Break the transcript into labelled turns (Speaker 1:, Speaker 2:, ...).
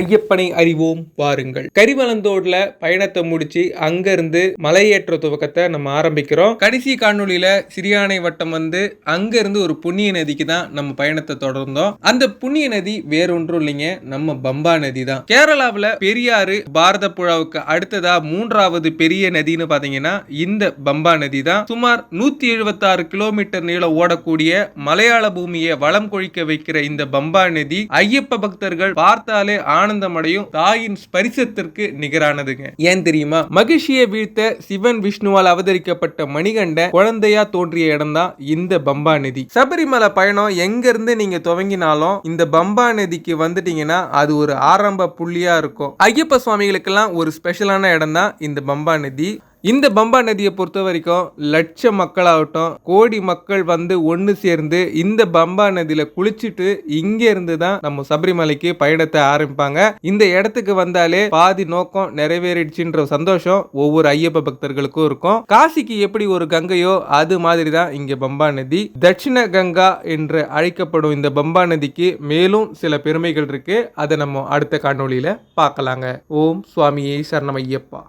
Speaker 1: ஐயப்பனை அறிவோம் வாருங்கள். கரிவலந்தோடுல பயணத்தை முடிச்சு அங்கிருந்து மலையேற்ற துவக்கத்தை நம்ம ஆரம்பிக்கிறோம். கடைசி காணொலியில சிறியானை வட்டம் வந்து அங்கிருந்து ஒரு புண்ணிய நதிக்கு தான் நம்ம பயணத்தை தொடர்ந்தோம். அந்த புண்ணிய நதி வேறொன்றும் இல்லைங்க நம்ம பம்பா நதி தான். கேரளாவில் பெரியாறு பாரத புழாவுக்கு அடுத்ததா மூன்றாவது பெரிய நதின்னு பாத்தீங்கன்னா இந்த பம்பா நதி தான். சுமார் நூத்தி எழுபத்தாறு கிலோமீட்டர் நீளம் ஓடக்கூடிய மலையாள பூமியை வளம் கொழிக்க வைக்கிற இந்த பம்பா நதி ஐயப்ப பக்தர்கள் பார்த்தாலே ஆனந்தமடையும் தாயின் ஸ்பரிசத்திற்கு நிகரானதுங்க. ஏன் தெரியுமா? மகிழ்ச்சியை வீழ்த்த சிவன் விஷ்ணுவால் அவதரிக்கப்பட்ட மணிகண்ட குழந்தையா தோன்றிய இடம் தான் இந்த பம்பா நதி. சபரிமலை பயணம் எங்க இருந்து நீங்க துவங்கினாலும் இந்த பம்பா நதிக்கு வந்துட்டீங்கன்னா அது ஒரு ஆரம்ப புள்ளியா இருக்கும். ஐயப்ப சுவாமிகளுக்கெல்லாம் ஒரு ஸ்பெஷலான இடம் தான் இந்த பம்பா நதி. இந்த பம்பா நதியை பொறுத்த வரைக்கும் லட்ச மக்களாகட்டும் கோடி மக்கள் வந்து ஒன்று சேர்ந்து இந்த பம்பா நதியில் குளிச்சுட்டு இங்கே இருந்து தான் நம்ம சபரிமலைக்கு பயணத்தை ஆரம்பிப்பாங்க. இந்த இடத்துக்கு வந்தாலே பாதி நோக்கம் நிறைவேறிடுச்சுன்ற சந்தோஷம் ஒவ்வொரு ஐயப்ப பக்தர்களுக்கும் இருக்கும். காசிக்கு எப்படி ஒரு கங்கையோ அது மாதிரி தான் இங்கே பம்பா நதி. தட்சிண கங்கா என்று அழைக்கப்படும் இந்த பம்பா நதிக்கு மேலும் சில பெருமைகள் இருக்கு. அதை நம்ம அடுத்த காணொளியில பார்க்கலாங்க. ஓம் சுவாமியே சரணம் ஐயப்பா.